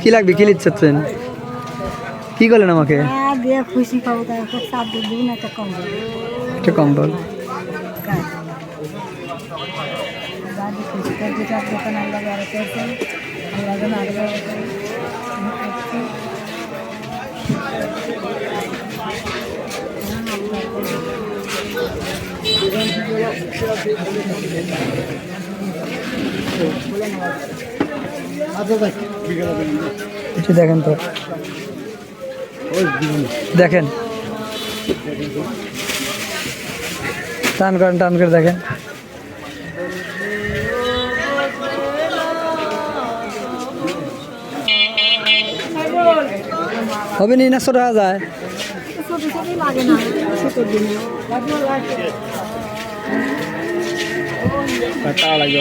কি লাগবে? কি লিখছেন কি করলেন আমাকে? হ্যাঁ একটা কম্বল। দাদি খুশি করবে। একটু দেখেন তো। দেখেন। টান করেন টান করে দেখেন। হবে নি না ছোট হওয়া যায়। ছোট লাগে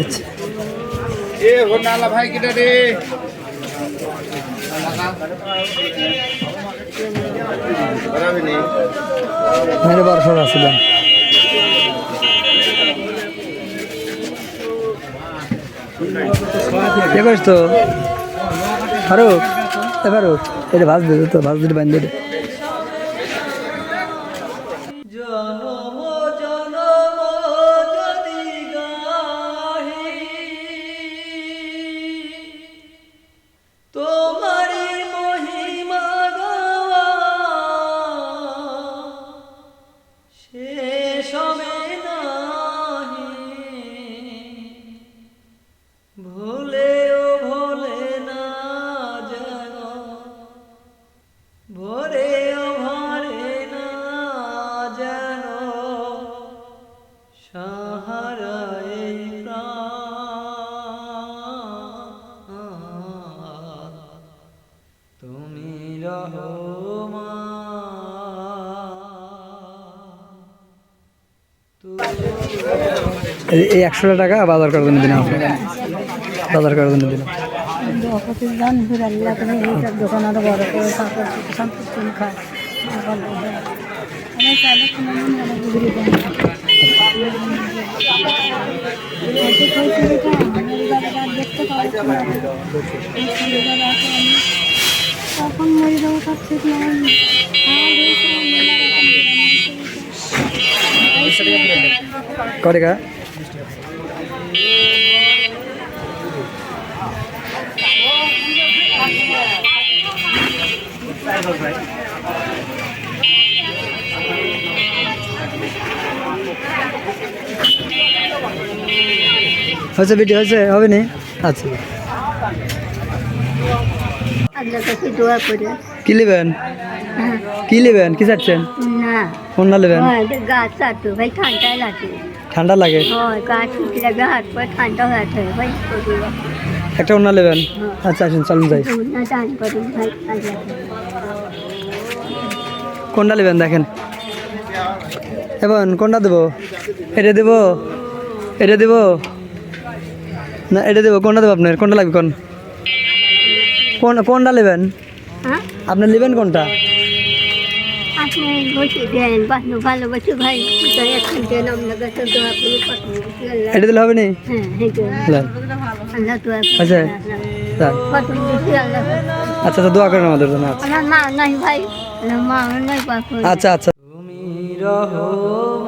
আচ্ছা। এ হোনালা ভাই, কিটা রে? তো। ফারুক, এ, ফারুক এটা ভাজ দে তো ভাজ দিতে বান্ধে দে। ভোলে না ভোরেও ভরে না যেন সাহারায় তুমি এই একশো টাকা বাজার করার জন্য দিন বাজার করার জন্য দিলাম গান ফিরে আল্লাহ তুমি এইটার দোকান করে কা হয়েছে ভিডিও হয়েছে? হবে নি? আচ্ছা। আল্লাহ কাছে দোয়া করে। কি নেবেন কি নেবেন কি চাচ্ছেন? না। কোন না নেবেন হয় ভাই ঠান্ডা লাগে। ঠান্ডা লাগে? হয় গাছ উঠে লাগবে হাত পা ঠান্ডা হয়ে থাকে ভাই একটা অন্য নেবেন আচ্ছা আসুন চলুন যাই। কোনটা নেবেন দেখেন। এবার কোনটা দেবো? এটা দেবো। এটা দেবো। না এটা দেবো। কোনটা দেবো আপনার? কোনটা লাগবে কোন? কোন কোনটা নেবেন? হ্যাঁ? আপনার নেবেন কোনটা? এটা দিলে হবে নি? হ্যাঁ আচ্ছা আচ্ছা দোয়া করেন আমাদের জন্য। আচ্ছা ভাই। আচ্ছা আচ্ছা। তুমি রহমান